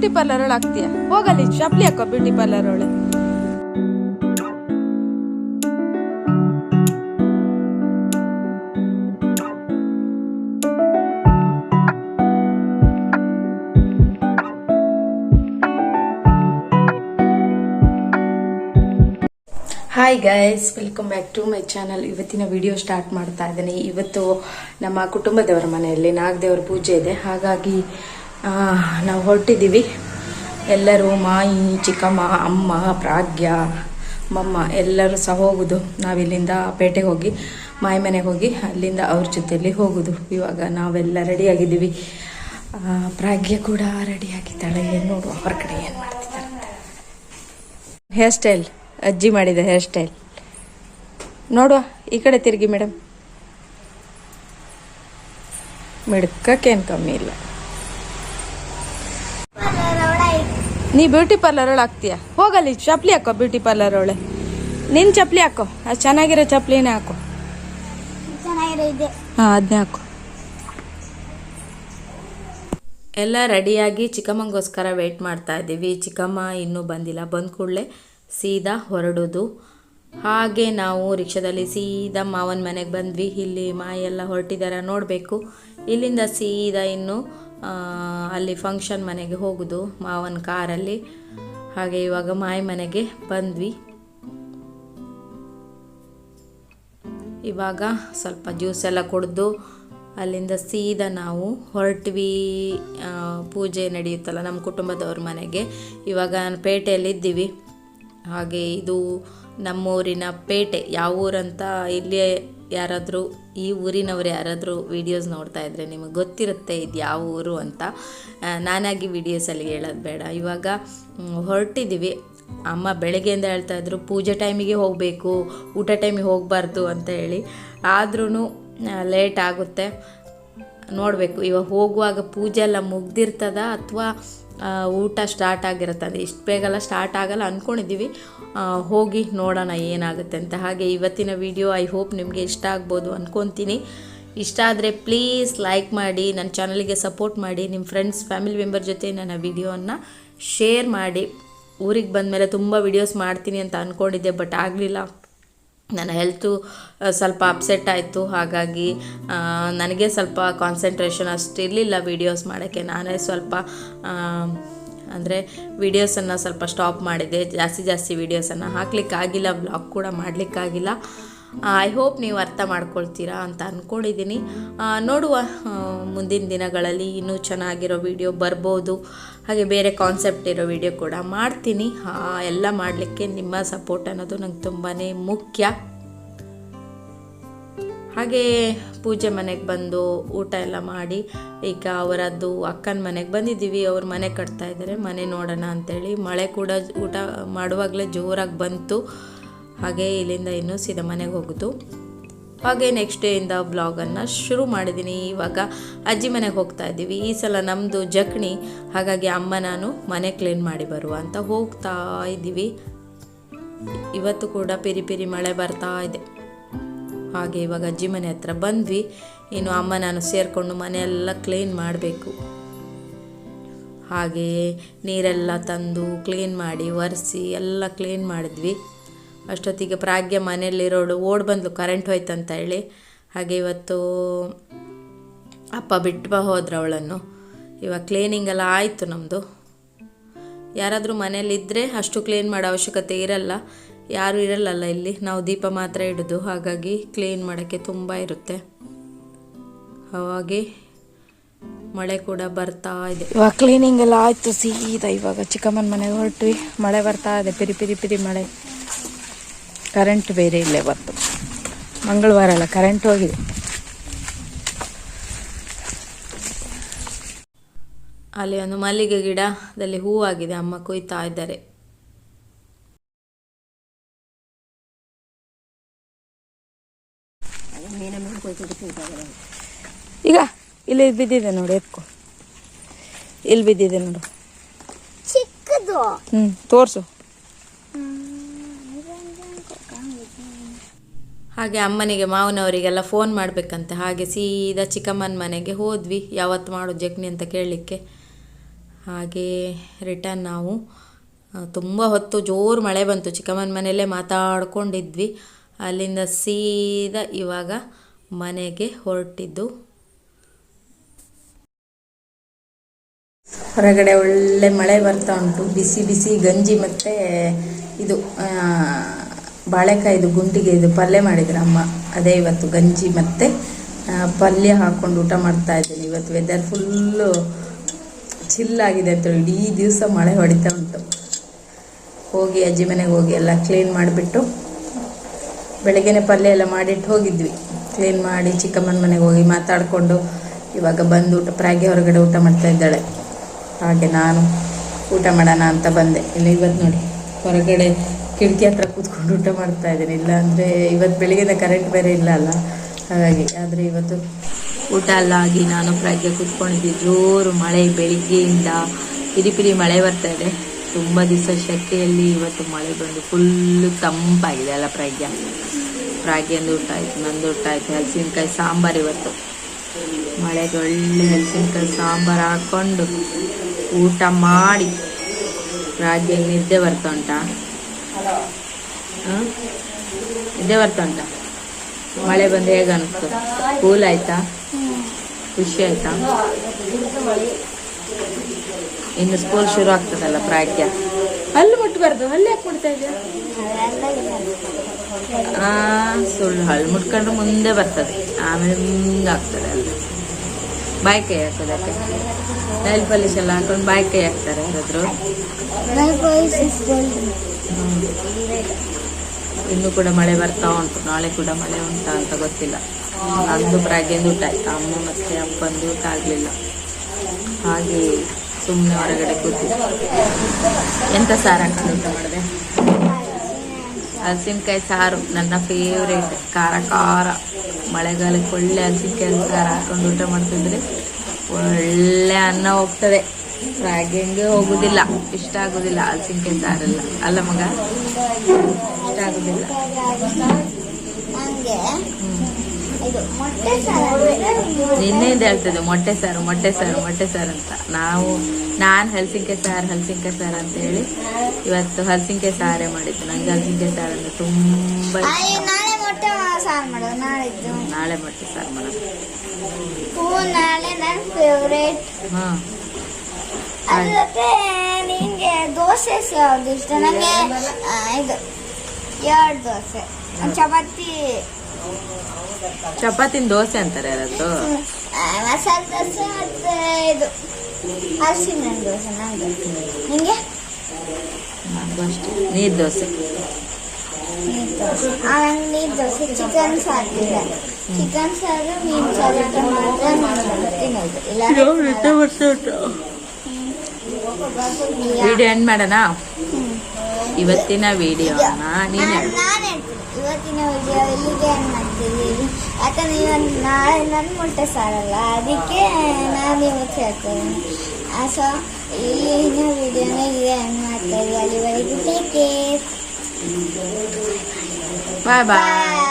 Beauty parlour ಒಳ ಹಾಕ್ತೀಯ ಹೋಗಲಿ ಚಪ್ಲಿ ಹಾಕೋ ಬ್ಯೂಟಿ ಪಾರ್ಲರ್ ಒಳ hi guys welcome back to my channel ಇವತ್ತಿನ ವಿಡಿಯೋ ಸ್ಟಾರ್ಟ್ ಮಾಡ್ತಾ ಇದ್ದೀನಿ. ಇವತ್ತು ನಮ್ಮ ಕುಟುಂಬದವರ ಮನೆಯಲ್ಲಿ ನಾಗದೇವರ ಪೂಜೆ ಇದೆ. ಹಾಗಾಗಿ ನಾವು ಹೊರಟಿದ್ದೀವಿ. ಎಲ್ಲರೂ ಮಾಯಿ ಚಿಕ್ಕಮ್ಮ, ಅಮ್ಮ ಪ್ರಾಗ್ಯ ಮಮ್ಮ, ಎಲ್ಲರೂ ಸಹ ಹೋಗೋದು. ನಾವಿಲ್ಲಿಂದ ಪೇಟೆಗೆ ಹೋಗಿ, ಮಾಯಿ ಮನೆಗೆ ಹೋಗಿ, ಅಲ್ಲಿಂದ ಅವ್ರ ಜೊತೆಯಲ್ಲಿ ಹೋಗೋದು. ಇವಾಗ ನಾವೆಲ್ಲ ರೆಡಿಯಾಗಿದ್ದೀವಿ ಪ್ರಾಗ್ಯ ಕೂಡ ರೆಡಿಯಾಗಿದ್ದಾಳೆ ನೋಡುವ ಹೊರಗಡೆ ಏನು ಮಾಡ್ತಿದ್ದಾರೆ. ಹೇರ್ ಸ್ಟೈಲ್ ಅಜ್ಜಿ ಮಾಡಿದ ಹೇರ್ ಸ್ಟೈಲ್ ನೋಡುವ, ಈ ಕಡೆ ತಿರುಗಿ ಮೇಡಮ್ ಮಿಡ್ಕಕ್ಕೇನು ಕಮ್ಮಿ ಇಲ್ಲ. ನೀ ಬ್ಯೂಟಿ ಪಾರ್ಲರ್ ಒಳಗೆ ಹಾಕ್ತೀಯ? ಹೋಗಲ್ಲಿ ಚಪ್ಪಲಿ ಹಾಕೋ ಬ್ಯೂಟಿ ಪಾರ್ಲರ್ ಒಳೆ ನಿನ್ನ ಚಪ್ಪಲಿ ಹಾಕೋ. ಅದು ಚೆನ್ನಾಗಿರೋ ಚಪ್ಪಲಿನೇ ಹಾಕೋ. ಹಾ ಇದೆ. ಹಾಂ ಅದನ್ನೇ ಹಾಕೋ. ಎಲ್ಲ ರೆಡಿಯಾಗಿ ಚಿಕ್ಕಮ್ಮಂಗೋಸ್ಕರ ವೆಯ್ಟ್ ಮಾಡ್ತಾ ಇದ್ದೀವಿ. ಚಿಕ್ಕಮ್ಮ ಇನ್ನೂ ಬಂದಿಲ್ಲ. ಬಂದ ಕೂಡಲೇ ಸೀದಾ ಹೊರಡೋದು. ಹಾಗೆ ನಾವು ರಿಕ್ಷಾದಲ್ಲಿ ಸೀದಾ ಮಾವನ ಮನೆಗೆ ಬಂದ್ವಿ. ಇಲ್ಲಿ ಮಾ ಎಲ್ಲ ಹೊರಟಿದ್ದಾರೆ ನೋಡಬೇಕು. ಇಲ್ಲಿಂದ ಸೀದಾ ಇನ್ನು ಅಲ್ಲಿ ಫಂಕ್ಷನ್ ಮನೆಗೆ ಹೋಗೋದು, ಮಾವನ ಕಾರಲ್ಲಿ. ಹಾಗೆ ಇವಾಗ ಮಾಯಿ ಮನೆಗೆ ಬಂದ್ವಿ. ಇವಾಗ ಸ್ವಲ್ಪ ಜ್ಯೂಸ್ ಎಲ್ಲ ಕುಡಿದು, ಅಲ್ಲಿಂದ ಸೀದಾ ನಾವು ಹೊರಟ್ವಿ. ಪೂಜೆ ನಡೆಯುತ್ತಲ್ಲ ನಮ್ಮ ಕುಟುಂಬದವ್ರ ಮನೆಗೆ. ಇವಾಗ ಪೇಟೆಯಲ್ಲಿದ್ದೀವಿ ಹಾಗೆ ಇದು ನಮ್ಮೂರಿನ ಪೇಟೆ, ಯಾವ ಊರಂತ ಇಲ್ಲಿ ಯಾರಾದರೂ ಈ ಊರಿನವ್ರು ಯಾರಾದರೂ ವೀಡಿಯೋಸ್ ನೋಡ್ತಾ ಇದ್ದರೆ ನಿಮಗೆ ಗೊತ್ತಿರುತ್ತೆ ಇದು ಯಾವ ಊರು ಅಂತ. ನಾನಾಗಿ ವೀಡಿಯೋಸಲ್ಲಿ ಹೇಳೋದು ಬೇಡ. ಇವಾಗ ಹೊರಟಿದ್ದೀವಿ ಅಮ್ಮ ಬೆಳಗ್ಗೆಯಿಂದ ಹೇಳ್ತಾ ಇದ್ರು, ಪೂಜೆ ಟೈಮಿಗೆ ಹೋಗಬೇಕು, ಊಟ ಟೈಮಿಗೆ ಹೋಗಬಾರ್ದು ಅಂತ ಹೇಳಿ. ಆದ್ರೂ ಲೇಟ್ ಆಗುತ್ತೆ. ನೋಡಬೇಕು. ಇವಾಗ ಹೋಗುವಾಗ ಪೂಜೆ ಎಲ್ಲ ಮುಗ್ದಿರ್ತದ ಅಥವಾ ಊಟ ಸ್ಟಾರ್ಟ್ ಆಗಿರ್ತದೆ ಇಷ್ಟು ಬೇಗಲ್ಲ ಸ್ಟಾರ್ಟ್ ಆಗಲ್ಲ ಅಂದ್ಕೊಂಡಿದ್ದೀವಿ ಹೋಗಿ ನೋಡೋಣ ಏನಾಗುತ್ತೆ ಅಂತ. ಹಾಗೆ ಇವತ್ತಿನ ವಿಡಿಯೋ ಐ ಹೋಪ್ ನಿಮಗೆ ಇಷ್ಟ ಆಗ್ಬೋದು ಅಂದ್ಕೊತೀನಿ ಇಷ್ಟ ಆದರೆ ಪ್ಲೀಸ್ ಲೈಕ್ ಮಾಡಿ ನನ್ನ ಚಾನಲಿಗೆ ಸಪೋರ್ಟ್ ಮಾಡಿ ನಿಮ್ಮ ಫ್ರೆಂಡ್ಸ್ ಫ್ಯಾಮಿಲಿ ಮೆಂಬರ್ ಜೊತೆ ನನ್ನ ವಿಡಿಯೋವನ್ನು ಶೇರ್ ಮಾಡಿ. ಊರಿಗೆ ಬಂದಮೇಲೆ ತುಂಬ ವಿಡಿಯೋಸ್ ಮಾಡ್ತೀನಿ ಅಂತ ಅಂದ್ಕೊಂಡಿದ್ದೆ ಬಟ್ ಆಗಲಿಲ್ಲ. ನನ್ನ ಹೆಲ್ತು ಸ್ವಲ್ಪ ಅಪ್ಸೆಟ್ ಆಯಿತು. ಹಾಗಾಗಿ ನನಗೆ ಸ್ವಲ್ಪ ಕಾನ್ಸಂಟ್ರೇಷನ್ ಅಷ್ಟು ಇರಲಿಲ್ಲ ವೀಡಿಯೋಸ್ ಮಾಡೋಕ್ಕೆ. ನಾನೇ ಸ್ವಲ್ಪ ಅಂದರೆ ವೀಡಿಯೋಸನ್ನು ಸ್ವಲ್ಪ ಸ್ಟಾಪ್ ಮಾಡಿದೆ. ಜಾಸ್ತಿ ಜಾಸ್ತಿ ವೀಡಿಯೋಸನ್ನು ಹಾಕ್ಲಿಕ್ಕಾಗಿಲ್ಲ ಬ್ಲಾಗ್ ಕೂಡ ಮಾಡಲಿಕ್ಕಾಗಿಲ್ಲ. ಐ ಹೋಪ್ ನೀವು ಅರ್ಥ ಮಾಡ್ಕೊಳ್ತೀರಾ ಅಂತ ಅಂದ್ಕೊಂಡಿದ್ದೀನಿ ನೋಡುವ ಮುಂದಿನ ದಿನಗಳಲ್ಲಿ ಇನ್ನೂ ಚೆನ್ನಾಗಿರೋ ವಿಡಿಯೋ ಬರ್ಬೋದು. ಹಾಗೆ ಬೇರೆ ಕಾನ್ಸೆಪ್ಟ್ ಇರೋ ವಿಡಿಯೋ ಕೂಡ ಮಾಡ್ತೀನಿ. ಎಲ್ಲ ಮಾಡಲಿಕ್ಕೆ ನಿಮ್ಮ ಸಪೋರ್ಟ್ ಅನ್ನೋದು ನಂಗೆ ತುಂಬಾ ಮುಖ್ಯ. ಹಾಗೆ ಪೂಜೆ ಮನೆಗೆ ಬಂದು ಊಟ ಎಲ್ಲ ಮಾಡಿ, ಈಗ ಅವರದ್ದು ಅಕ್ಕನ ಮನೆಗೆ ಬಂದಿದ್ದೀವಿ. ಅವ್ರ ಮನೆ ಕಟ್ತಾ ಇದ್ದಾರೆ ಮನೆ ನೋಡೋಣ ಅಂತೇಳಿ ಮಳೆ ಕೂಡ ಊಟ ಮಾಡುವಾಗಲೇ ಜೋರಾಗಿ ಬಂತು. ಹಾಗೆ ಇಲ್ಲಿಂದ ಇನ್ನೂ ಸೀದಾ ಮನೆಗೆ ಹೋಗೋದು. ಹಾಗೆ ನೆಕ್ಸ್ಟ್ ಡೇಯಿಂದ ಬ್ಲಾಗನ್ನು ಶುರು ಮಾಡಿದ್ದೀನಿ ಇವಾಗ ಅಜ್ಜಿ ಮನೆಗೆ ಹೋಗ್ತಾ ಇದ್ದೀವಿ. ಈ ಸಲ ನಮ್ಮದು ಜಕ್ಣಿ, ಹಾಗಾಗಿ ಅಮ್ಮ ನಾನು ಮನೆ ಕ್ಲೀನ್ ಮಾಡಿ ಬರುವ ಅಂತ ಹೋಗ್ತಾ ಇದ್ದೀವಿ. ಇವತ್ತು ಕೂಡ ಪಿರಿ ಪಿರಿ ಮಳೆ ಬರ್ತಾ ಇದೆ. ಹಾಗೆ ಇವಾಗ ಅಜ್ಜಿ ಮನೆ ಹತ್ರ ಬಂದ್ವಿ. ಇನ್ನು ಅಮ್ಮ ನಾನು ಸೇರಿಕೊಂಡು ಮನೆಯೆಲ್ಲ ಕ್ಲೀನ್ ಮಾಡಬೇಕು. ಹಾಗೆ ನೀರೆಲ್ಲ ತಂದು ಕ್ಲೀನ್ ಮಾಡಿ ಒರೆಸಿ ಎಲ್ಲ ಕ್ಲೀನ್ ಮಾಡಿದ್ವಿ. ಅಷ್ಟೊತ್ತಿಗೆ ಪ್ರಾಗ್ಯ ಮನೆಯಲ್ಲಿರೋಳು ಓಡ್ ಬಂದ್ಲು ಕರೆಂಟ್ ಹೋಯ್ತಂತ ಹೇಳಿ. ಹಾಗೆ ಇವತ್ತು ಅಪ್ಪ ಬಿಟ್ಟು ಬಾ ಹೋದ್ರ ಅವಳನ್ನು. ಇವಾಗ ಕ್ಲೀನಿಂಗ್ ಎಲ್ಲ ಆಯಿತು ನಮ್ಮದು ಯಾರಾದರೂ ಮನೇಲಿದ್ದರೆ ಅಷ್ಟು ಕ್ಲೀನ್ ಮಾಡೋ ಅವಶ್ಯಕತೆ ಇರಲ್ಲ. ಯಾರೂ ಇರಲ್ಲಲ್ಲ ಇಲ್ಲಿ. ನಾವು ದೀಪ ಮಾತ್ರ ಇಡೋದು. ಹಾಗಾಗಿ ಕ್ಲೀನ್ ಮಾಡೋಕ್ಕೆ ತುಂಬ ಇರುತ್ತೆ. ಹಾಗೆ ಮಳೆ ಕೂಡ ಬರ್ತಾ ಇದೆ. ಇವಾಗ ಕ್ಲೀನಿಂಗ್ ಎಲ್ಲ ಆಯಿತು, ಸೀದಾ ಇವಾಗ ಚಿಕ್ಕಮ್ಮನ ಮನೆಗೆ ಹೊರಟ್ವಿ. ಮಳೆ ಬರ್ತಾ ಇದೆ, ಪಿರಿ ಪಿರಿ ಪಿರಿ ಮಳೆ. ಕರೆಂಟ್ ಬೇರೆ ಇಲ್ಲ ಇವತ್ತು ಮಂಗಳವಾರ ಅಲ್ಲ ಕರೆಂಟ್ ಹೋಗಿದೆ. ಅಲ್ಲಿ ಒಂದು ಮಲ್ಲಿಗೆ ಗಿಡದಲ್ಲಿ ಹೂವಾಗಿದೆ ಅಮ್ಮ ಕೊಯ್ತಾ ಇದ್ದಾರೆ. ಈಗ ಇಲ್ಲಿ ಬಿದ್ದಿದೆ ನೋಡಿ ಎತ್ಕೊ. ಇಲ್ಲಿ ಬಿದ್ದಿದೆ ನೋಡು. ಹ್ಮ್ ತೋರ್ಸು ತೋರಿಸು. ಹಾಗೆ ಅಮ್ಮನಿಗೆ, ಮಾವನವರಿಗೆಲ್ಲ ಫೋನ್ ಮಾಡಬೇಕಂತೆ. ಹಾಗೆ ಸೀದಾ ಚಿಕ್ಕಮ್ಮನ ಮನೆಗೆ ಹೋದ್ವಿ. ಯಾವತ್ತು ಮಾಡು ಜಗ್ನಿ ಅಂತ ಕೇಳಲಿಕ್ಕೆ. ಹಾಗೆ ರಿಟರ್ನ್ ನಾವು ತುಂಬ ಹೊತ್ತು ಜೋರು ಮಳೆ ಬಂತು. ಚಿಕ್ಕಮ್ಮನ ಮನೆಯಲ್ಲೇ ಮಾತಾಡ್ಕೊಂಡಿದ್ವಿ. ಅಲ್ಲಿಂದ ಸೀದಾ ಇವಾಗ ಮನೆಗೆ ಹೊರಟಿದ್ದು. ಹೊರಗಡೆ ಒಳ್ಳೆ ಮಳೆ ಬರ್ತಾ ಉಂಟು. ಬಿಸಿ ಬಿಸಿ ಗಂಜಿ ಮತ್ತು ಇದು ಬಾಳೆಕಾಯಿದು ಗುಂಡಿಗೆ ಇದು ಪಲ್ಯ ಮಾಡಿದ್ರು ಅಮ್ಮ. ಅದೇ ಇವತ್ತು ಗಂಜಿ ಮತ್ತು ಪಲ್ಯ ಹಾಕ್ಕೊಂಡು ಊಟ ಮಾಡ್ತಾ ಇದ್ದೀನಿ ಇವತ್ತು. ವೆದರ್ ಫುಲ್ಲು ಚಿಲ್ಲಾಗಿದೆ ಅಂತ ಇಡೀ ದಿವಸ ಮಳೆ ಹೊಡಿತಾ ಉಂಟು. ಹೋಗಿ ಅಜ್ಜಿ ಮನೆಗೆ ಹೋಗಿ ಎಲ್ಲ ಕ್ಲೀನ್ ಮಾಡಿಬಿಟ್ಟು ಬೆಳಗ್ಗೆನೆ ಪಲ್ಯ ಎಲ್ಲ ಮಾಡಿಟ್ಟು ಹೋಗಿದ್ವಿ. ಕ್ಲೀನ್ ಮಾಡಿ ಚಿಕ್ಕಮ್ಮನ ಮನೆಗೆ ಹೋಗಿ ಮಾತಾಡಿಕೊಂಡು ಇವಾಗ ಬಂದು ಊಟ, ಪ್ರಾಗಿ ಹೊರಗಡೆ ಊಟ ಮಾಡ್ತಾ ಇದ್ದಾಳೆ. ಹಾಗೆ ನಾನು ಊಟ ಮಾಡೋಣ ಅಂತ ಬಂದೆ. ಇಲ್ಲಿ ಇವತ್ತು ನೋಡಿ, ಹೊರಗಡೆ ಕಿಟಕಿ ಹತ್ರ ಕೂತ್ಕೊಂಡು ಊಟ ಮಾಡ್ತಾ ಇದ್ದೀನಿ. ಇಲ್ಲ ಅಂದರೆ ಇವತ್ತು ಬೆಳಿಗ್ಗೆದ ಕರೆಂಟ್ ಬೇರೆ ಇಲ್ಲ ಅಲ್ಲ? ಹಾಗಾಗಿ ಆದರೆ ಇವತ್ತು ಊಟ ಎಲ್ಲ ಆಗಿ ನಾನು ಪ್ರಾಜ್ಯ ಕೂತ್ಕೊಂಡಿದ್ದೆ. ಜೋರು ಮಳೆ ಬೆಳಿಗ್ಗೆಯಿಂದ ಪಿರಿ ಪಿರಿ ಮಳೆ ಬರ್ತಾ ಇದೆ. ತುಂಬ ದಿವಸ ಶೆಕೆಯಲ್ಲಿ ಇವತ್ತು ಮಳೆ ಬಂದು ಫುಲ್ಲು ತಂಪಾಗಿದೆ ಅಲ್ಲ ಪ್ರಾಜ್ಯ ಪ್ರಾಗ್ಯಂದು ಊಟ ಆಯ್ತು, ನಂದು ಊಟ ಆಯ್ತು, ಹಲಸಿನಕಾಯಿ ಸಾಂಬಾರು ಇವತ್ತು. ಮಳೆಗೆ ಒಳ್ಳೆ ಹಲಸಿನಕಾಯಿ ಸಾಂಬಾರು ಹಾಕ್ಕೊಂಡು ಊಟ ಮಾಡಿ ರಾಗಿ ನಿದ್ದೆ ಬರ್ತಾ ಉಂಟಾ? ನಿದ್ದೆ ಬರ್ತಾ ಉಂಟಾ? ಮಳೆ ಬಂದು ಹೇಗೆ ಅನಿಸ್ತು ಕೂಲ್ ಆಯ್ತಾ? ಖುಷಿ ಆಯ್ತಾ? ಇನ್ನು ಸ್ಕೂಲ್ ಶುರು ಆಗ್ತದಲ್ಲ ಪ್ರಾಜ್ಯ ಹಲ್ಲು ಮುಟ್ಬಾರ್ದು ಹಲ್ಲು ಯಾಕೆ ಮುಟ್ತಾ ಇದೆಯಾ? ಆ ಸುಳ್ಳು. ಹಲ್ಲು ಮುಟ್ಕೊಂಡ್ರೆ ಮುಂದೆ ಬರ್ತದೆ. ಆಮೇಲೆ ಮುಂದೆ ಆಗ್ತದೆ ಅಲ್ಲಿ ಬಾಯಿ ಕೈ ಹಾಕೋದಕ್ಕೆ ನೈಲ್ ಪಾಲಿಶ್ ಎಲ್ಲ ಹಾಕೊಂಡು ಬಾಯಿ ಕೈ ಹಾಕ್ತಾರೆ ಯಾರಾದ್ರು? ಇನ್ನು ಕೂಡ ಮಳೆ ಬರ್ತಾ ಉಂಟು. ನಾಳೆ ಕೂಡ ಮಳೆ ಉಂಟಾ ಅಂತ ಗೊತ್ತಿಲ್ಲ. ನಂದು ಪ್ರಾಗ್ಯಂದು ಊಟ ಆಯ್ತು. ಅಮ್ಮ ಮತ್ತೆ ಅಪ್ಪಂದು ಊಟ ಆಗಲಿಲ್ಲ. ಹಾಗೆ ಸುಮ್ಮನೆ ಹೊರಗಡೆ ಕೂತಿದ್ದೆ. ಎಂತ ಸಾರು ಹಾಕೊಂಡು ಊಟ ಮಾಡಿದೆ? ಹಲಸಿನಕಾಯಿ ಸಾರು. ನನ್ನ ಫೇವ್ರೇಟ್ ಖಾರ ಖಾರ. ಮಳೆಗಾಲಕ್ಕೆ ಒಳ್ಳೆ ಹಲಸಿನಕಾಯಿ ಸಾರು ಹಾಕೊಂಡು ಊಟ ಮಾಡ್ತಿದ್ರೆ ಒಳ್ಳೆ ಅನ್ನ ಹೋಗ್ತದೆ. ರಾಗಿಂಗೆ ಹೋಗುದಿಲ್ಲ. ಇಷ್ಟ ಆಗುದಿಲ್ಲ ಹಲಸಿನಕಾಯಿ ಸಾರೆಲ್ಲ. ಅಲ್ಲ ಮಗ? ಇಷ್ಟ ಆಗುದಿಲ್ಲ. ನಿನ್ನೆ ನಿನ್ನೆಯಿಂದ ಹೇಳ್ತದೆ ಮೊಟ್ಟೆ ಸಾರು ಮೊಟ್ಟೆ ಸಾರು ಮೊಟ್ಟೆ ಸಾರು ಅಂತ. ನಾವು ನಾನು ಹಲಸಿನಕಾಯಿ ಸಾರು ಹಲಸಿನಕಾಯಿ ಸಾರು ಅಂತ ಹೇಳಿ ಇವತ್ತು ಹಲಸಿನಕಾಯಿ ಸಾರೇ ಮಾಡಿದ್ದು. ನಂಗೆ ಹಲಸಿನಕಾಯಿ ಸಾರು ಅಂದ್ರೆ ತುಂಬಾ. ನಾಳೆ ಮೊಟ್ಟೆ ಸಾರು ಮಾಡೋದು ನಾಳಿದ್ದು. ನಾಳೆ ಮೊಟ್ಟೆ ಸಾರು ಮಾಡೋಣ ಹೂ ಜೊತೆ ನಿಂಗೆ ದೋಸೆ ಯಾವ್ದು ಇಷ್ಟ. ನನಗೆ ಇದು ಎರಡು ದೋಸೆ. ಚಪಾತಿ. ಚಪಾತಿನ ದೋಸೆ ಅಂತಾರೆ ಆ, ಮಸಾಲೆ ದೋಸೆ ಮತ್ತೆ ಇದು ಹಸಿನ ದೋಸೆ ನಂಗೆ. ನಿಂಗೆ? ಅಷ್ಟೇ. ನೀರು ದೋಸೆ. ನೀರ್ ದೋಸೆ. ಆ, ನೀರು ದೋಸೆ. ಚಿಕನ್ ಸಾರು ಚಿಕನ್ ಸಾರು ಮೀನು ಸಾರು ಮಾತ್ರ ನಾನು ತಿನ್ನೋದು ಇಲ್ಲ ವಿಡಿಯೋ ಎಂಡ್ ಮಾಡೋಣ? ಇವತ್ತಿನ ವಿಡಿಯೋನ ನೀನು ಇವತ್ತಿನ ವಿಡಿಯೋ ಇಲ್ಲಿಗೆ ಮಾಡ್ತೀವಿ ಯಾಕಂದ್ರೆ ಇವತ್ತು ನಾಳೆ ನನ್ನ ಮೊಟ್ಟೆ ಸಾರಲ್ಲ. ಅದಕ್ಕೆ ನಾನು ಇವತ್ತು ಹೇಳ್ತೇನೆ. ಸೊ ಇಲ್ಲಿನ ವಿಡಿಯೋನ ಇಲ್ಲಿಗೆ ಎಂಡ್ ಮಾಡ್ತಾ ಇದ್ದೀವಿ ಅಲ್ಲಿವರೆಗೂ ಟೇಕ್ ಕೇರ್ ಬಾಯ್ ಬಾಯ್